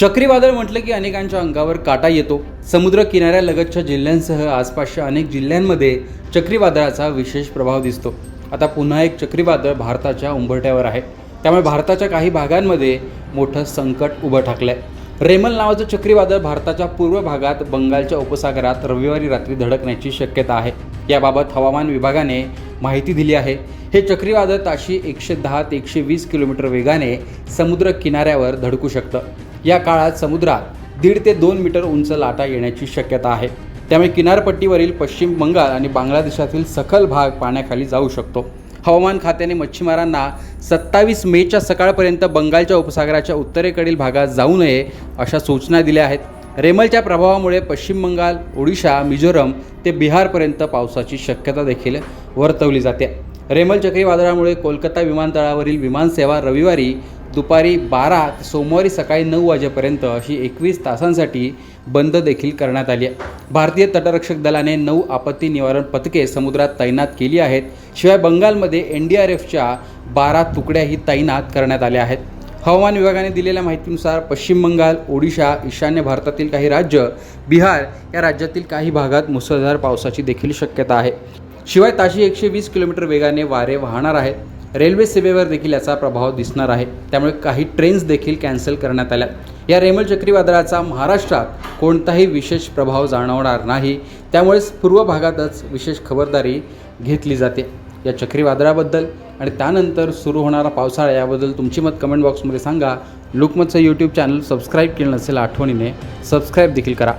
चक्रीवादळ म्हटलं की अनेकांच्या अंगावर काटा येतो. समुद्र किनाऱ्यालगतच्या जिल्ह्यांसह आसपासच्या अनेक जिल्ह्यांमध्ये चक्रीवादळाचा विशेष प्रभाव दिसतो. आता पुन्हा एक चक्रीवादळ भारताच्या उंबरठ्यावर आहे. त्यामुळे भारताच्या काही भागांमध्ये मोठं संकट उभं ठाकलं आहे रेमल नावाचं चक्रीवादळ भारताच्या पूर्व भागात बंगालच्या उपसागरात रविवारी रात्री धडकण्याची शक्यता आहे. याबाबत हवामान विभागाने माहिती दिली आहे. हे चक्रीवादळ ताशी एकशे दहा ते एकशे वीस किलोमीटर वेगाने समुद्र किनाऱ्यावर धडकू शकतं. या काळात समुद्रात दीड ते दोन मीटर उंच लाटा येण्याची शक्यता आहे. त्यामुळे किनारपट्टीवरील पश्चिम बंगाल आणि बांगलादेशातील सखल भाग पाण्याखाली जाऊ शकतो. हवामान खात्याने मच्छीमारांना सत्तावीस मेच्या सकाळपर्यंत बंगालच्या उपसागराच्या उत्तरेकडील भागात जाऊ नये अशा सूचना दिल्या आहेत. रेमलच्या प्रभावामुळे पश्चिम बंगाल ओडिशा मिझोरम ते बिहारपर्यंत पावसाची शक्यता देखील वर्तवली जाते. रेमल चक्रीवादळामुळे कोलकाता विमानतळावरील विमानसेवा रविवारी दुपारी बारा ते सोमवारी सकाळी नऊ वाजेपर्यंत अशी एकवीस तासांसाठी बंद देखील करण्यात आली आहे. भारतीय तटरक्षक दलाने नऊ आपत्ती निवारण पथके समुद्रात तैनात केली आहेत. शिवाय बंगालमध्ये एन डी आर एफच्या बारा तुकड्याही तैनात करण्यात आल्या आहेत. हवामान विभागाने दिलेल्या माहितीनुसार पश्चिम बंगाल ओडिशा ईशान्य भारतातील काही राज्य बिहार या राज्यातील काही भागात मुसळधार पावसाची देखील शक्यता आहे. शिवाय ताशी एकशे वीस किलोमीटर वेगाने वारे वाहणार आहेत. रेल्वे सेवेवर देखील याचा प्रभाव दिसणार आहे. त्यामुळे काही ट्रेन्स देखील कॅन्सल करण्यात आल्या. या रेमल चक्रीवादळाचा महाराष्ट्रात कोणताही विशेष प्रभाव जाणवणार नाही. त्यामुळेच पूर्व भागातच विशेष खबरदारी घेतली जाते. या चक्रीवादळाबद्दल आणि त्यानंतर सुरू होणारा पावसाळा याबद्दल तुमची मत कमेंट बॉक्समध्ये सांगा. लोकमतचं यूट्यूब चॅनल सबस्क्राईब केलं नसेल आठवणीने सबस्क्राईब देखील करा.